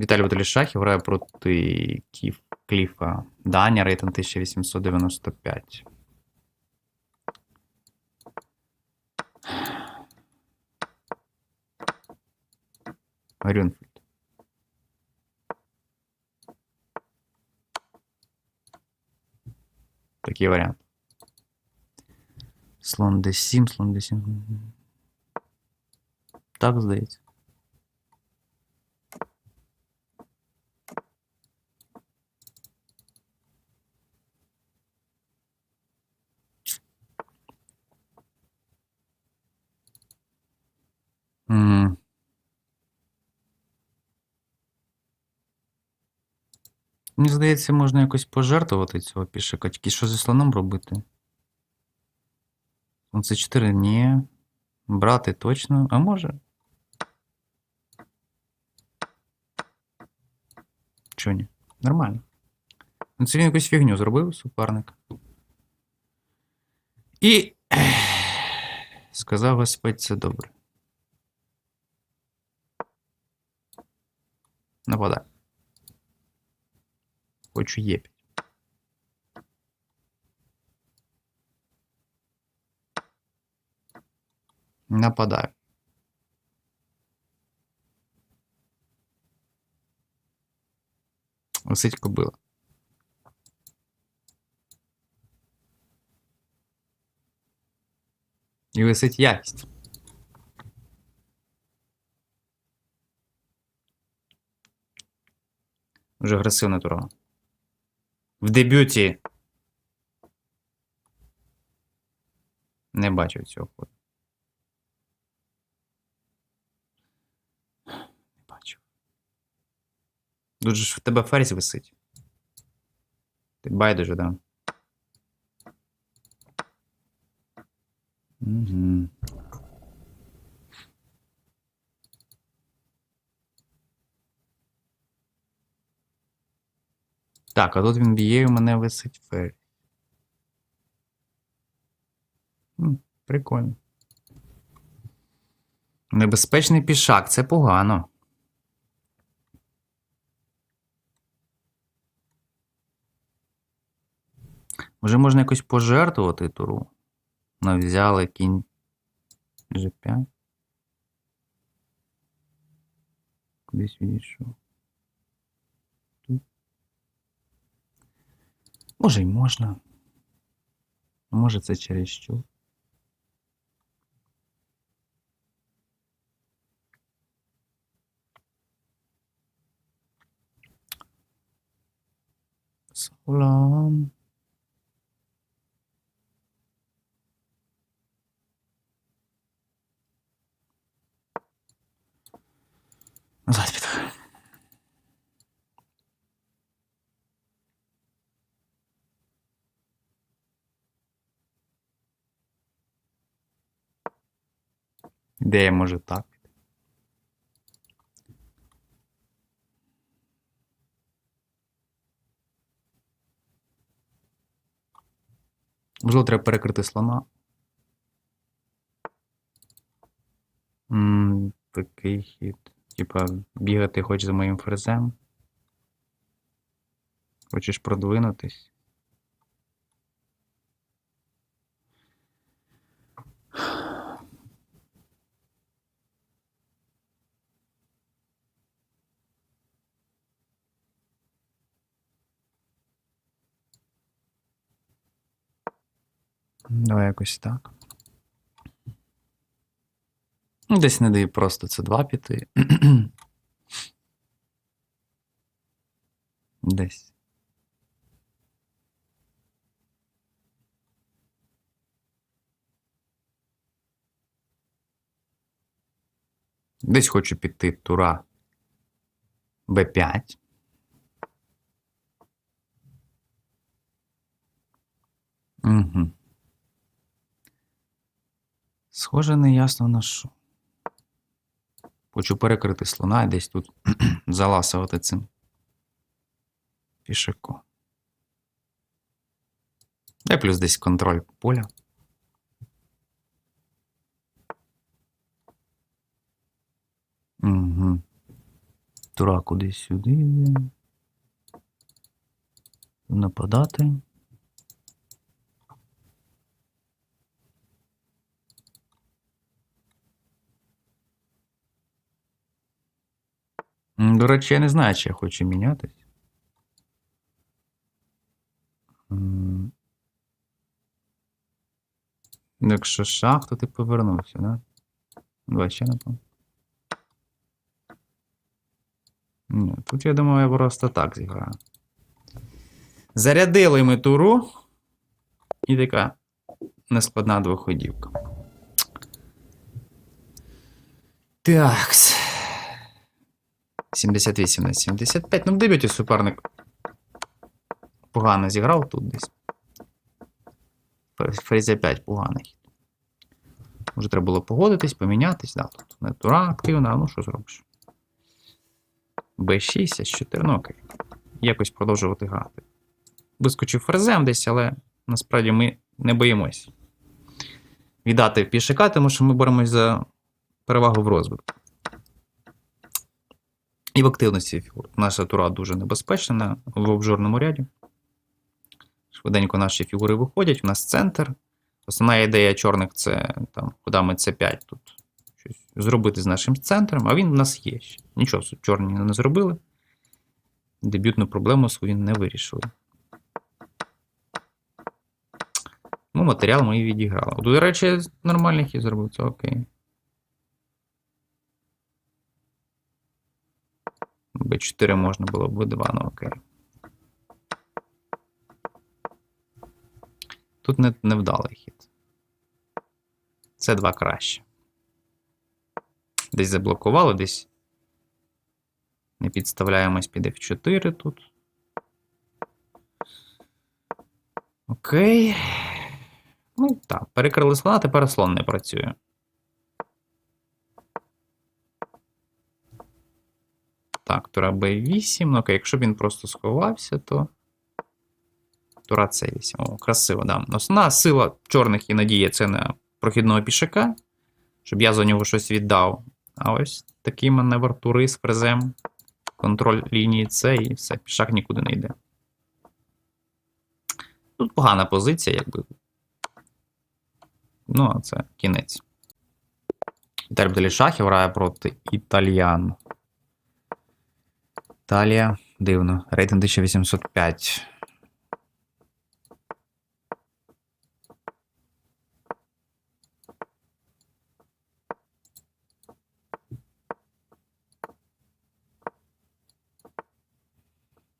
Віталій Баталішахів грає проти Кіф, Кліфа Даня, рейтинг 1895. Грюнфельд. Такий варіант. Слон D7, слон D7. Так, здається. М. Мені здається, можна якось пожертвувати цього пішака. Тільки що зі слоном робити? Це 4 ні. Брати точно. А може? Чого ні? Нормально. Ну, це він якусь фігню зробив, суперник. І сказав Господь, це добре. Нападай. Хочу єпі. Нападаю. Висить кобила. І висить якість. Вже агресивна тура. В дебюті. Не бачив цього ходу. Не бачив. Тут же ж в тебе ферзь висить. Ти байдуже, да? Угу. Так, а тут він б'є, і мене висить ферзь. Прикольно. Небезпечний пішак, це погано. Може можна якось пожертвувати туру? Ну, взяли кінь G5. Кудись відійшов. Може й можна. Може це через що? Салам. Ідея може так. Можливо, треба перекрити слона. М, Такий хід. Типа, бігати хочеш за моїм ферзем. Хочеш продвинутись. Давай якось так. Ну, Десь не дає просто це 2 піти. Десь. Десь хочу піти тура Б5. Угу. Схоже, не ясно на що. Хочу перекрити слона і десь тут заласувати цим пішаком. Де плюс десь контроль поля. Угу. Тура кудись сюди. Нападати. До речі, я не знаю, чи я хочу мінятись. Ну, Якщо шах, то ти повернувся, да? Давай ще напевно. Ні, тут я думаю, я просто так зіграю. Зарядили ми туру. І така нескладна двоходівка. Так. 78 на 75. Ну, в дебюті суперник погано зіграв тут десь. Фрезя 5 поганий. Може, треба було погодитись, помінятись. Да, тут не тура активна, ну що зробиш? Б6, С4, ну окей. Якось продовжувати грати. Вискочив фрезем десь, але насправді ми не боїмось віддати пішака, тому що ми боремось за перевагу в розвитку. І в активності фігур. Наша тура дуже небезпечна в обжорному ряді. Швиденько наші фігури виходять, у нас центр. Основна ідея чорних це там, куди ми С5 тут щось зробити з нашим центром, а він в нас є. ще. Нічого чорні не зробили. Дебютну проблему свою не вирішили. Ну, матеріал ми і відіграли. До речі, нормальний хід зробив, це окей. Б4 можна було б Б2, ну окей. Тут не, невдалий хід. Це два краще. Десь заблокували, десь не підставляємось під F4 тут. Окей. Ну, так, перекрили слона, тепер слон не працює. Тура B8. Ну, якщо б він просто сховався, то. Тура C8. О, красиво, да. Основна сила чорних і надія це на прохідного пішака, щоб я за нього щось віддав. А ось такий маневр тури з фрезем. Контроль лінії С і все, пішак нікуди не йде. Тут погана позиція, якби. Ну, а це кінець. Віталій шахів грає проти італіян. Італія. Дивно. Рейтинг 1805.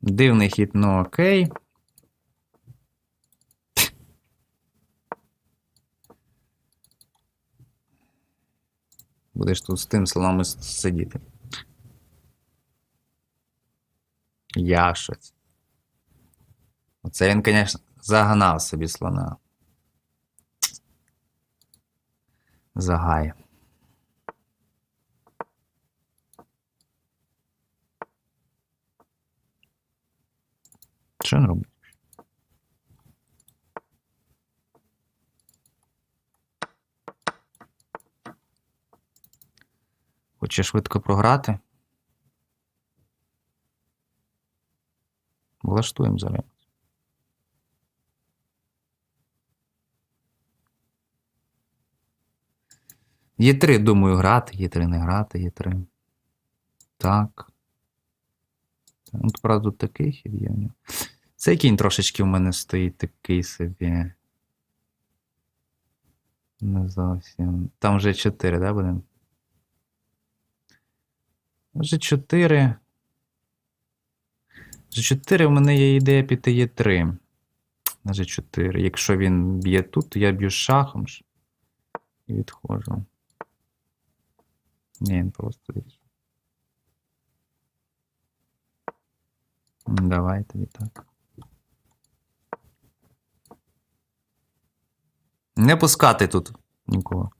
Дивний хід, ну окей. Будеш тут з тим слоном сидіти. Я щось. Оце він, звісно, загнав собі слона. Загає. Що він робить? Хоче швидко програти? Влаштуємо зараз. Є три, думаю, грати, є три не грати, є три. Так. Ну, правда, такий хід є. в нього. Цей кінь трошечки в мене стоїть такий собі. Не зовсім. Там вже 4, да, буде? Вже 4. Вже 4 в мене є ідея піти є 3. На G4. Якщо він б'є тут, то я б'ю шахом. І відходжу. Ні, він просто відійшов. М, Давай тоді так. Не пускати тут нікого.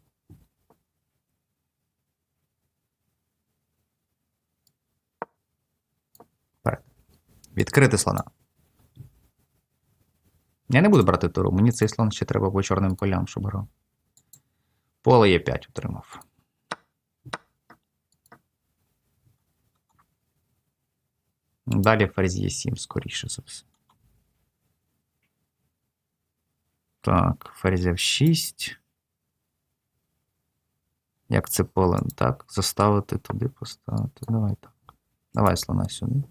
Відкрити слона. Я не буду брати туру. Мені цей слон ще треба по чорним полям, щоб грав. Поле є 5 отримав. Далі ферзь є 7, скоріше за все. Так, ферзь F6. Як це поле? Так, заставити туди поставити. Давай так. Давай слона сюди.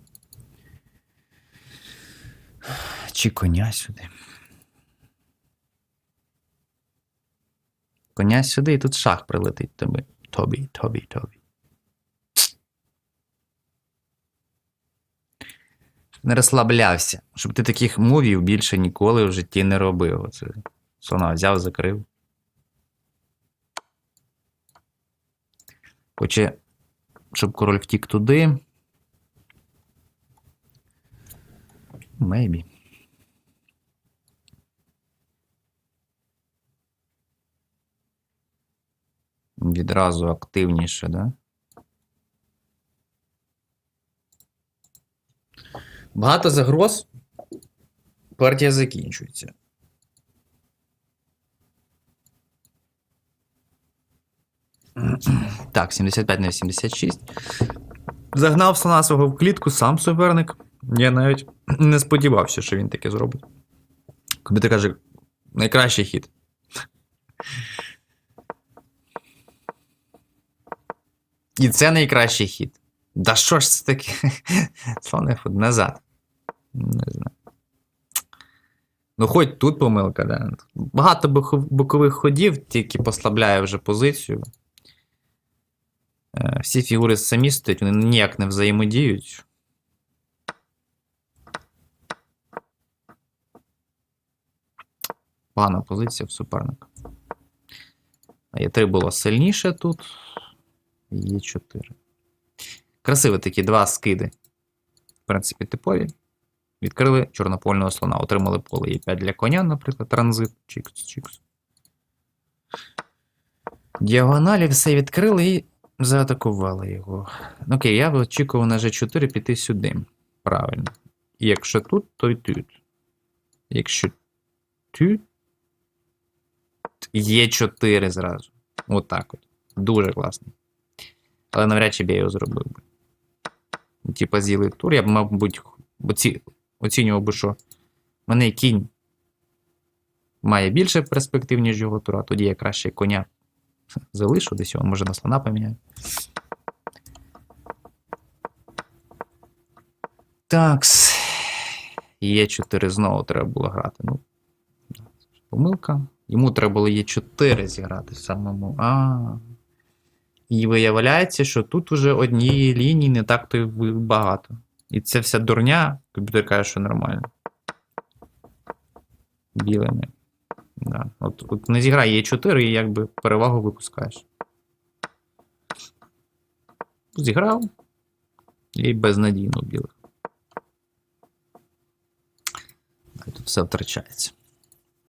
Чи коня сюди. Коня сюди, і тут шах прилетить тобі. Тобі, тобі, тобі. Не розслаблявся, щоб ти таких мувів більше ніколи в житті не робив. Оце слона взяв, закрив. Хоче, щоб король втік туди. Maybe. Відразу активніше, да? Багато загроз. Партія закінчується. Так, 75 на 86. Загнав слона свого в клітку, сам суперник. Я навіть не сподівався, що він таке зробить. Комп'ютер каже, найкращий хід. І це найкращий хід. Да що ж це таке? Слон F1 назад. Не знаю. Ну, хоч тут помилка, да. Багато бокових ходів, тільки послабляє вже позицію. Е, Всі фігури самі стоять, вони ніяк не взаємодіють. Погана позиція в суперника. А Є 3 було сильніше тут. Є 4. Красиві такі два скиди. В принципі, типові. Відкрили чорнопольного слона, отримали поле Е5 для коня, наприклад, транзит. Чікс, чікс. Діагоналі все відкрили і заатакували його. Окей, я очікував на G4 піти сюди. Правильно. І якщо тут, то й тут. Якщо тут. Є 4 зразу. Отак от. Дуже класно. Але навряд чи б я його зробив би. Типа з'їли тур, я б, мабуть, оці... оцінював би, що мене кінь має більше перспектив, ніж його тура, тоді я краще коня залишу, десь його може на слона поміняю. Такс. Є 4 знову треба було грати. Ну, помилка. Йому треба було є 4 зіграти самому. А. І виявляється, що тут уже однієї лінії не так то й багато. І це вся дурня, комп'ютер каже, що нормально. Білими. Да. От, от не зіграє є 4 і якби перевагу випускаєш. Зіграв. І безнадійно білих. Тут все втрачається.